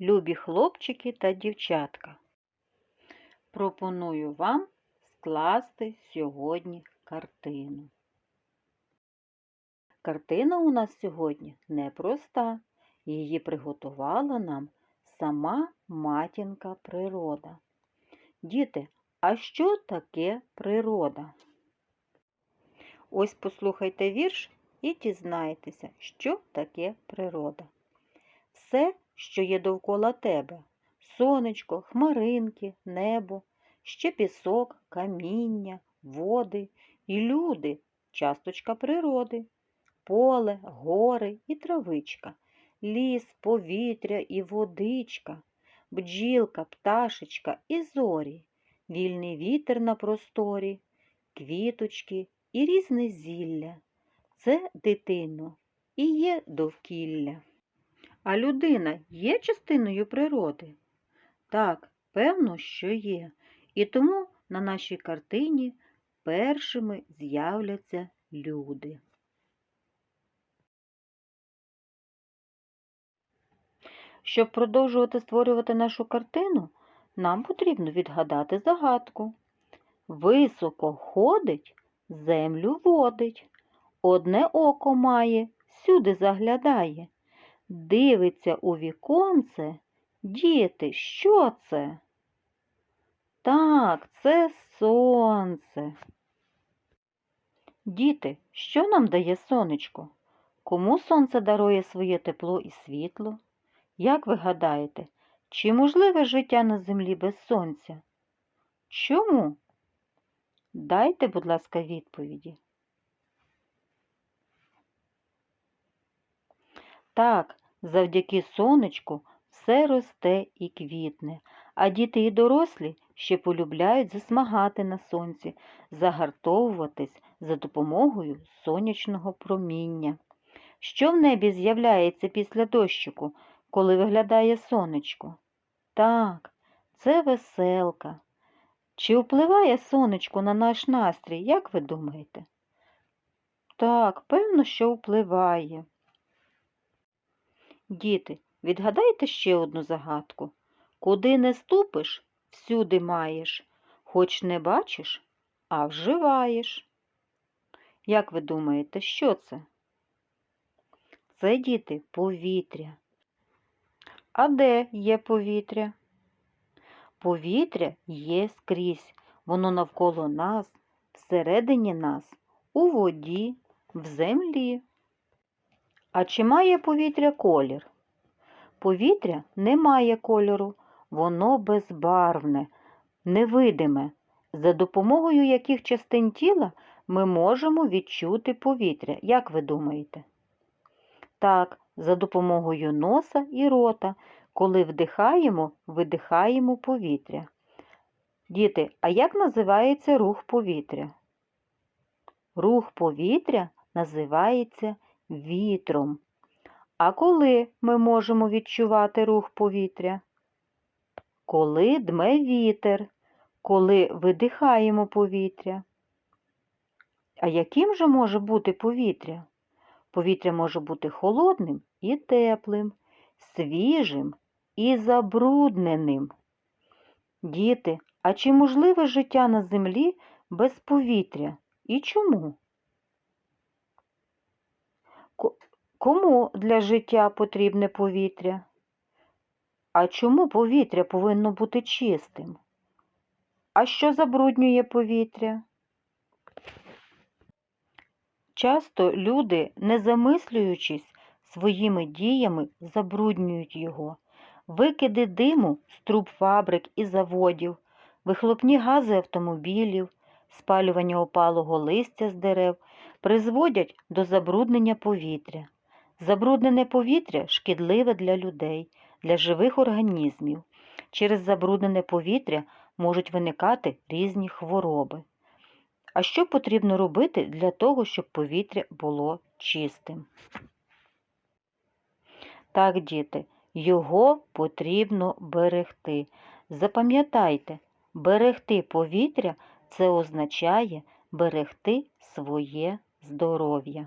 любі хлопчики та дівчатка. Пропоную вам скласти сьогодні картину. Картина у нас сьогодні непроста. Її приготувала нам сама матінка природа. Діти, а що таке природа? Ось послухайте вірш і дізнайтеся, що таке природа. Все, що є довкола тебе. Сонечко, хмаринки, небо, ще пісок, каміння, води. І люди, часточка природи, поле, гори і травичка, ліс, повітря і водичка, бджілка, пташечка і зорі, вільний вітер на просторі, квіточки і різне зілля. Це, дитино, і є довкілля. А людина є частиною природи? Так, певно, що є. І тому на нашій картині першими з'являться люди. Щоб продовжувати створювати нашу картину, нам потрібно відгадати загадку. Високо ходить, землю водить, одне око має, всюди заглядає. Дивиться у віконце, діти, що це? Так, це сонце. Діти, що нам дає сонечко? Кому сонце дарує своє тепло і світло? Як ви гадаєте, чи можливе життя на землі без сонця? Чому? Дайте, будь ласка, відповіді. Так, завдяки сонечку все росте і квітне, а діти і дорослі ще полюбляють засмагати на сонці, загартовуватись за допомогою сонячного проміння. Що в небі з'являється після дощику, коли виглядає сонечко? Так, це веселка. Чи впливає сонечко на наш настрій, як ви думаєте? Так, певно, що впливає. Діти, відгадайте ще одну загадку. Куди не ступиш, всюди маєш, хоч не бачиш, а вживаєш. Як ви думаєте, що це? Це, діти, повітря. А де є повітря? Повітря є скрізь, воно навколо нас, всередині нас, у воді, в землі. А чи має повітря колір? Повітря не має кольору, воно безбарвне, невидиме, за допомогою яких частин тіла ми можемо відчути повітря, як ви думаєте? Так, за допомогою носа і рота, коли вдихаємо, видихаємо повітря. Діти, а як називається рух повітря? Рух повітря називається вітром. А коли ми можемо відчувати рух повітря? Коли дме вітер, коли видихаємо повітря. А яким же може бути повітря? Повітря може бути холодним і теплим, свіжим і забрудненим. Діти, а чи можливе життя на землі без повітря? І чому? Кому для життя потрібне повітря? А чому повітря повинно бути чистим? А що забруднює повітря? Часто люди, не замислюючись своїми діями, забруднюють його. Викиди диму з труб фабрик і заводів, вихлопні гази автомобілів, спалювання опалого листя з дерев призводять до забруднення повітря. Забруднене повітря шкідливе для людей, для живих організмів. Через забруднене повітря можуть виникати різні хвороби. А що потрібно робити для того, щоб повітря було чистим? Так, діти, його потрібно берегти. Запам'ятайте, берегти повітря це означає берегти своє здоров'я.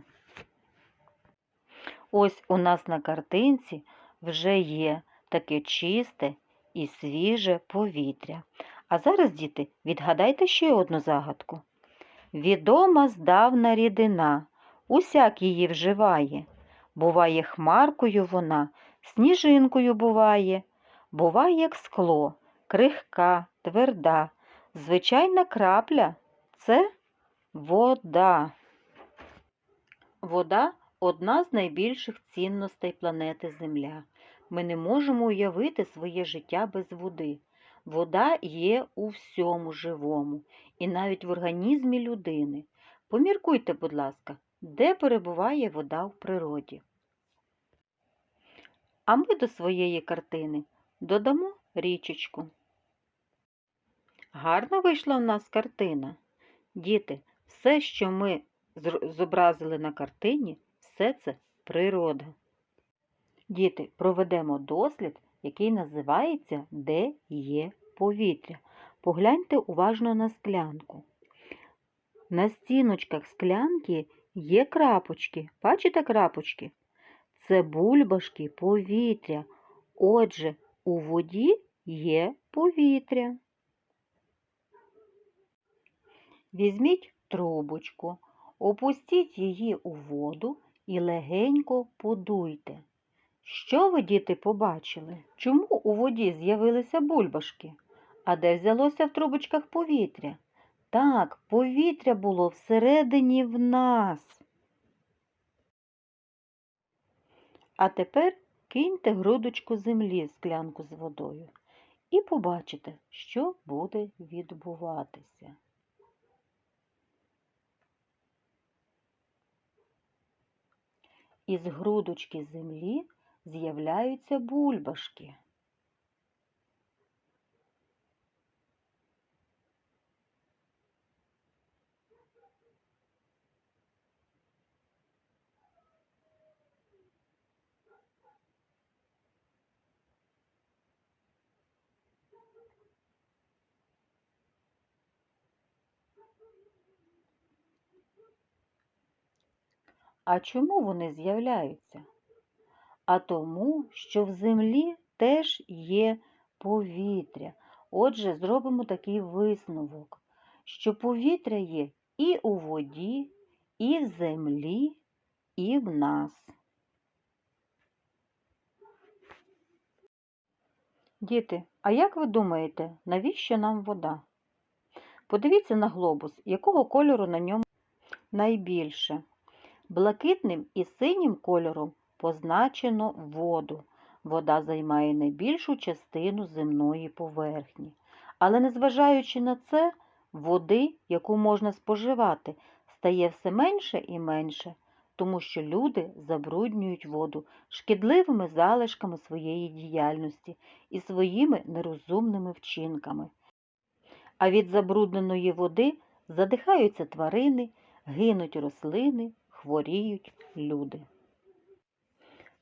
Ось у нас на картинці вже є таке чисте і свіже повітря. А зараз, діти, відгадайте ще одну загадку. Відома здавна рідина, усяк її вживає. Буває хмаркою вона, сніжинкою буває, буває, як скло, крихка, тверда. Звичайна крапля це вода. Вода одна з найбільших цінностей планети Земля. Ми не можемо уявити своє життя без води. Вода є у всьому живому і навіть в організмі людини. Поміркуйте, будь ласка, де перебуває вода в природі. А ми до своєї картини додамо річечку. Гарно вийшла в нас картина. Діти, все, що ми зобразили на картині, все це природа. Діти, проведемо дослід, який називається Де є повітря. Погляньте уважно на склянку. На стіночках склянки є крапочки. Бачите крапочки? Це бульбашки повітря. Отже, у воді є повітря. Візьміть трубочку, опустіть її у воду і легенько подуйте. Що ви, діти, побачили? Чому у воді з'явилися бульбашки? А де взялося в трубочках повітря? Так, повітря було всередині в нас. А тепер киньте грудочку землі склянку з водою і побачите, що буде відбуватися. Із грудочки землі з'являються бульбашки. А чому вони з'являються? А тому, що в землі теж є повітря. Отже, зробимо такий висновок, що повітря є і у воді, і в землі, і в нас. Діти, а як ви думаєте, навіщо нам вода? Подивіться на глобус, якого кольору на ньому найбільше. Блакитним і синім кольором позначено воду. Вода займає найбільшу частину земної поверхні. Але незважаючи на це, води, яку можна споживати, стає все менше і менше, тому що люди забруднюють воду шкідливими залишками своєї діяльності і своїми нерозумними вчинками. А від забрудненої води задихаються тварини, гинуть рослини, хворіють люди.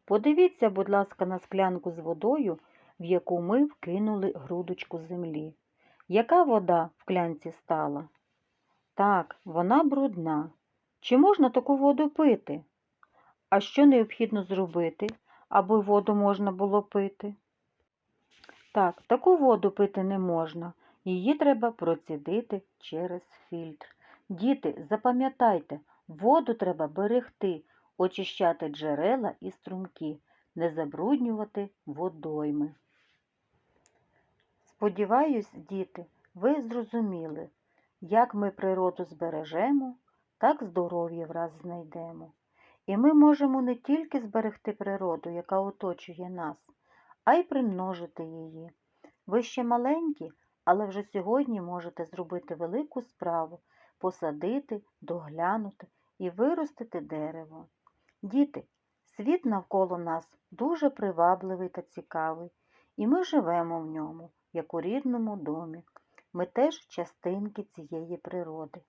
Подивіться, будь ласка, на склянку з водою, в яку ми вкинули грудочку землі. Яка вода в клянці стала? Так, вона брудна. Чи можна таку воду пити? А що необхідно зробити, аби воду можна було пити? Так, таку воду пити не можна. Її треба процідити через фільтр. Діти, запам'ятайте, воду треба берегти, очищати джерела і струмки, не забруднювати водойми. Сподіваюсь, діти, ви зрозуміли, як ми природу збережемо, так здоров'я враз знайдемо. І ми можемо не тільки зберегти природу, яка оточує нас, а й примножити її. Ви ще маленькі, але вже сьогодні можете зробити велику справу, посадити, доглянути і виростити дерево. Діти, світ навколо нас дуже привабливий та цікавий, і ми живемо в ньому, як у рідному домі. Ми теж частинки цієї природи.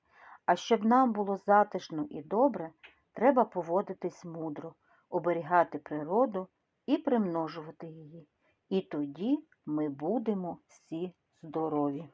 А щоб нам було затишно і добре, треба поводитись мудро, оберігати природу і примножувати її. І тоді ми будемо всі здорові.